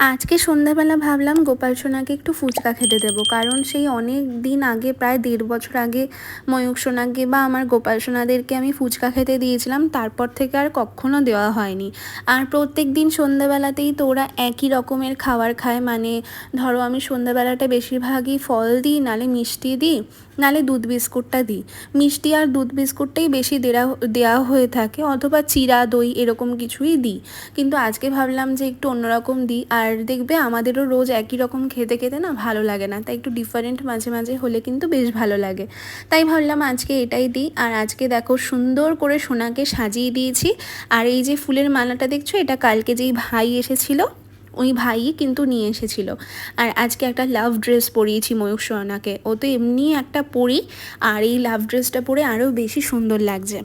আজকে সন্ধ্যাবেলা ভাবলাম গোপাল সোনাকে একটু ফুচকা খেতে দেবো, কারণ সেই অনেক দিন আগে, প্রায় দেড় বছর আগে ময়ূক সোনাকে বা আমার গোপাল সোনাদেরকে আমি ফুচকা খেতে দিয়েছিলাম, তারপর থেকে আর কখনো দেওয়া হয়নি। আর প্রত্যেক দিন সন্ধ্যাবেলাতেই তো ওরা একই রকমের খাবার খায় মানে ধরো আমি সন্ধ্যাবেলাটা বেশিরভাগই ফল দিই, নালে মিষ্টি দিই নালে দুধ বিস্কুটটা দিই। মিষ্টি আর দুধ বিস্কুটটাই বেশি দেওয়া দেওয়া হয়ে থাকে অথবা চিরা, দই এরকম কিছুই দিই। কিন্তু আজকে ভাবলাম যে একটু অন্যরকম দিই আর দেখবে আমাদেরও রোজ একই রকম খেতে খেতে না ভালো লাগে না। তাই একটু ডিফারেন্ট মাঝে মাঝে হলে কিন্তু বেশ ভালো লাগে। তাই ভাবলাম আজকে এটাই দিই আর আজকে দেখো সুন্দর করে সোনাকে সাজিয়ে দিয়েছি। আর এই যে ফুলের মালাটা দেখছ, এটা কালকে যেই ভাই এসেছিল ওই ভাইই কিন্তু নিয়ে এসেছিল। আর আজকে একটা লাভ ড্রেস পরিয়েছি ময়ূর সোনাকে ও তো এমনি একটা পরি, আর এই লাভ ড্রেসটা পরে আরও বেশি সুন্দর লাগছে।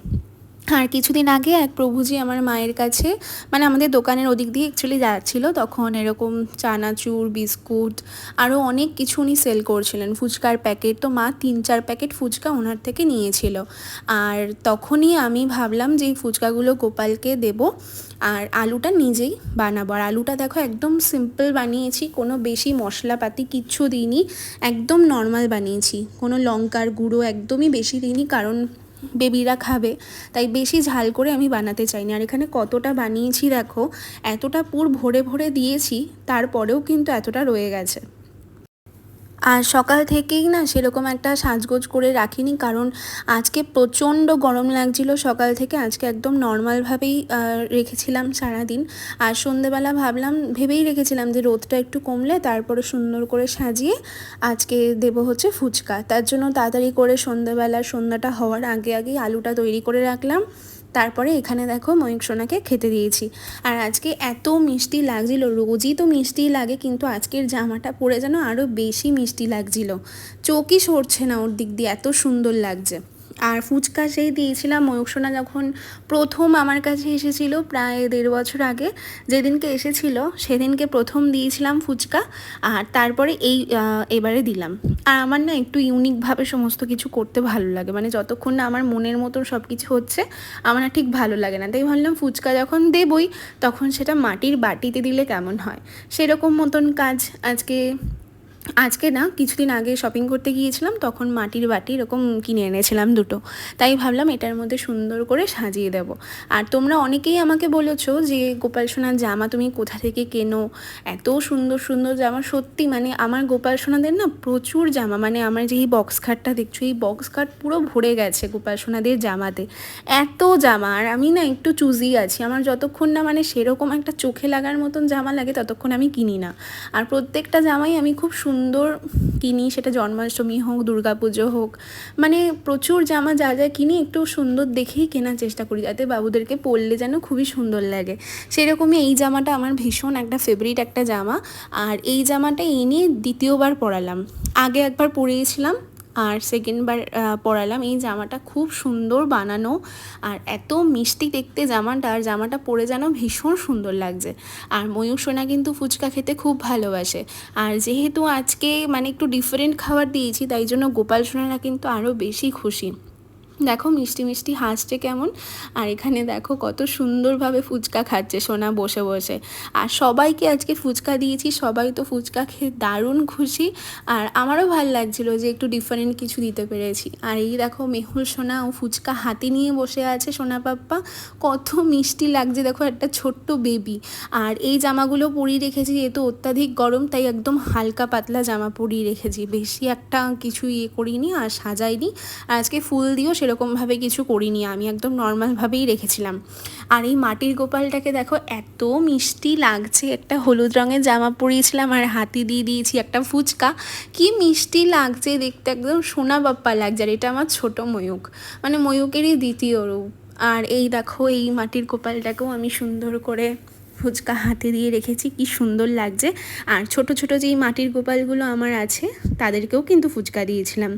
আর কিছুদিন আগে এক প্রভুজি আমার মায়ের কাছে মানে আমাদের দোকানের ওদিক দিয়ে অ্যাকচুয়ালি যাচ্ছিল, তখন এরকম চানাচুর, বিস্কুট আরও অনেক কিছু উনি সেল করছিলেন। ফুচকার প্যাকেট তো মা তিন চার প্যাকেট ফুচকা ওনার থেকে নিয়েছিল। আর তখনই আমি ভাবলাম যে এই ফুচকাগুলো গোপালকে দেব, আর আলুটা নিজেই বানাবো। আর আলুটা দেখো একদম সিম্পল বানিয়েছি, কোনো বেশি মশলাপাতি কিচ্ছু দিইনি, একদম নর্মাল বানিয়েছি। কোনো লঙ্কার গুঁড়ো একদমই বেশি দিইনি, কারণ বেবিরা খাবে, তাই বেশি ঝাল করে আমি বানাতে চাইনি। আর এখানে কতটা বানিয়েছি দেখো, এতটা পুর ভরে ভরে দিয়েছি, তারপরেও কিন্তু এতটা রয়ে গেছে। আর সকাল থেকেই না সেরকম একটা সাজগোজ করে রাখিনি কারণ আজকে প্রচণ্ড গরম লাগছিল সকাল থেকে। আজকে একদম নর্মালভাবেই রেখেছিলাম সারাদিন। আর সন্ধেবেলা ভাবলাম, ভেবেই রেখেছিলাম যে রোদটা একটু কমলে তারপরে সুন্দর করে সাজিয়ে আজকে দেব হচ্ছে ফুচকা। তার জন্য তাড়াতাড়ি করে সন্ধেবেলা সন্ধ্যাটা হওয়ার আগে আগেই আলুটা তৈরি করে রাখলাম। তারপরে এখানে দেখো ময়ূক সোনাকে খেতে দিয়েছি। আর আজকে এত মিষ্টি লাগছিল, রোজই তো মিষ্টি লাগে, কিন্তু আজকের জামাটা পরে যেন আরও বেশি মিষ্টি লাগছিল। চোখই সরছে না ওর দিক দিয়ে, এত সুন্দর লাগছে। আর ফুচকা সেই দিয়েছিলাম ময়ূকসোনা যখন প্রথম আমার কাছে এসেছিল প্রায় দেড় বছর আগে, যেদিনকে এসেছিল সেদিনকে প্রথম দিয়েছিলাম ফুচকা আর তারপরে এই এবারে দিলাম। আর আমার না একটু ইউনিকভাবে সমস্ত কিছু করতে ভালো লাগে মানে যতক্ষণ না আমার মনের মতন সব কিছু হচ্ছে, আমার না ঠিক ভালো লাগে না। তাই ভাবলাম ফুচকা যখন দেবই, তখন সেটা মাটির বাটিতে দিলে কেমন হয়? সেরকম মতন কাজ আজকে আজকে না কিছুদিন আগে শপিং করতে গিয়েছিলাম, তখন মাটির বাটি এরকম কিনে এনেছিলাম দুটো। তাই ভাবলাম এটার মধ্যে সুন্দর করে সাজিয়ে দেব। আর তোমরা অনেকেই আমাকে বলেছ যে, গোপাল সোনার জামা তুমি কোথা থেকে কেনো? এত সুন্দর সুন্দর জামা। সত্যি মানে আমার গোপাল সোনাদের না প্রচুর জামা মানে আমার যে এই বক্স খাটটা দেখছ, এই বক্স খাট পুরো ভরে গেছে গোপাল সোনাদের জামাতে। এত জামা, আর আমি না একটু চুজি আছি। আমার যতক্ষণ না মানে সেরকম একটা চোখে লাগার মতন জামা লাগে, ততক্ষণ আমি কিনি না। আর প্রত্যেকটা জামাই আমি খুব সুন্দর কিনি, সেটা জন্মাষ্টমী হোক, দুর্গাপুজো হোক মানে প্রচুর জামা যা যা কিনি একটু সুন্দর দেখেই কেনার চেষ্টা করি, যাতে বাবুদেরকে পরলে যেন খুবই সুন্দর লাগে। সেরকমই এই জামাটা আমার ভীষণ একটা ফেভারিট একটা জামা, আর এই জামাটা এনে দ্বিতীয়বার পরালাম। আগে একবার পরিয়েছিলাম আর সেকেন্ডবার পরালাম। এই জামাটা খুব সুন্দর বানানো আর এত মিষ্টি দেখতে জামাটা, আর জামাটা পরে যেন ভীষণ সুন্দর লাগছে। আর ময়ূর সোনা কিন্তু ফুচকা খেতে খুব ভালোবাসে। আর যেহেতু আজকে মানে একটু ডিফারেন্ট খাবার দিয়েছি, তাই জন্য গোপাল সোনারা কিন্তু আরও বেশি খুশি। দেখো মিষ্টি মিষ্টি হাসছে কেমন। আর এখানে দেখো কত সুন্দরভাবে ফুচকা খাচ্ছে সোনা বসে বসে। আর সবাইকে আজকে ফুচকা দিয়েছি, সবাই তো ফুচকা খেয়ে দারুণ খুশি। আর আমারও ভালো লাগছিল যে একটু ডিফারেন্ট কিছু দিতে পেরেছি। আর এই দেখো মেহুল সোনা ও ফুচকা হাতে নিয়ে বসে আছে সোনা পাপ্পা। কত মিষ্টি লাগছে দেখো একটা ছোট্ট বেবি আর এই জামাগুলো পরিয়ে রেখেছি যেহেতু অত্যাধিক গরম, তাই একদম হালকা পাতলা জামা পরিয়ে রেখেছি। বেশি একটা কিছু ইয়ে করিনি আর সাজাইনি। আজকে ফুল দিয়েও সেরকমভাবে কিছু করিনি, আমি একদম নর্মালভাবেই রেখেছিলাম। আর এই মাটির গোপালটাকে দেখো, এত মিষ্টি লাগছে। একটা হলুদ রঙের জামা পরিয়েছিলাম আর হাতি দিয়ে দিয়েছি একটা ফুচকা। কি মিষ্টি লাগছে দেখতে, একদম সোনা বাপ্পা লাগছে। আর এটা আমার ছোট ময়ূক মানে ময়ূকেরই দ্বিতীয় রূপ। আর এই দেখো, এই মাটির গোপালটাকেও আমি সুন্দর করে ফুচকা হাতে দিয়ে রেখেছি, কি সুন্দর লাগছে। আর ছোট ছোট যেই মাটির গোপালগুলো আমার আছে, তাদেরকেও কিন্তু ফুচকা দিয়েছিলাম।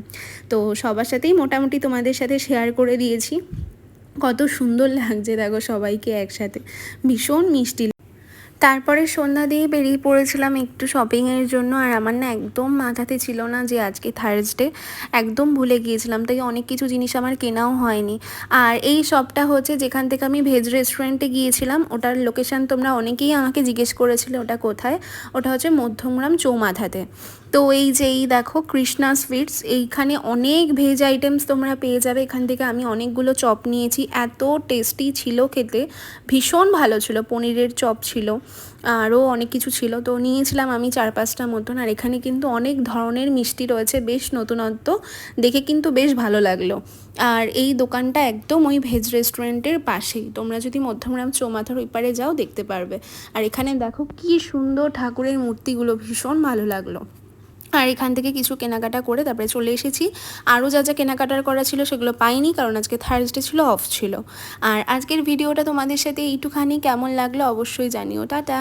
তো সবার সাথেই মোটামুটি তোমাদের সাথে শেয়ার করে দিয়েছি। কত সুন্দর লাগছে দেখো সবাইকে একসাথে। ভীষণ মিষ্টি তারপরে সন্ধ্যা দিয়ে বেরিয়ে পড়েছিলাম একটু শপিংয়ের জন্য। আর আমার না একদম মাথাতে ছিল না যে আজকে থার্সডে একদম ভুলে গিয়েছিলাম। তাই অনেক কিছু জিনিস আমার কেনাও হয়নি। আর এই শপটা হচ্ছে যেখান থেকে আমি ভেজ রেস্টুরেন্টে গিয়েছিলাম, ওটার লোকেশান তোমরা অনেকেই আমাকে জিজ্ঞেস করেছিলে ওটা কোথায়? ওটা হচ্ছে মধ্যমগ্রাম চৌমাথাতে। তো এই যে এই দেখো কৃষ্ণা সুইটস এইখানে অনেক ভেজ আইটেমস তোমরা পেয়ে যাবে। এখান থেকে আমি অনেকগুলো চপ নিয়েছি। এত টেস্টি ছিল খেতে। ভীষণ ভালো ছিল। পনিরের চপ ছিল। আরও অনেক কিছু ছিল। তো নিয়েছিলাম আমি চার পাঁচটা মতন। আর এখানে কিন্তু অনেক ধরনের মিষ্টি রয়েছে। বেশ নতুনত্ব। দেখে কিন্তু বেশ ভালো লাগল। আর এই দোকানটা একদম ওই ভেজ রেস্টুরেন্টের পাশেই। তোমরা যদি মধ্যমরাম চৌমাথার ওই পারে যাও, দেখতে পারবে। আর এখানে দেখো কি সুন্দর ঠাকুরের মূর্তিগুলো। ভীষণ ভালো লাগল। আর এখান থেকে কিছু কেনাকাটা করে তারপরে চলে এসেছি। আরও যা যা কেনাকাটার করা ছিল সেগুলো পাইনি, কারণ আজকে থার্সডে ছিল অফ ছিল। আর আজকের ভিডিওটা তোমাদের সাথে এইটুখানি। কেমন লাগল অবশ্যই জানিও। টাটা!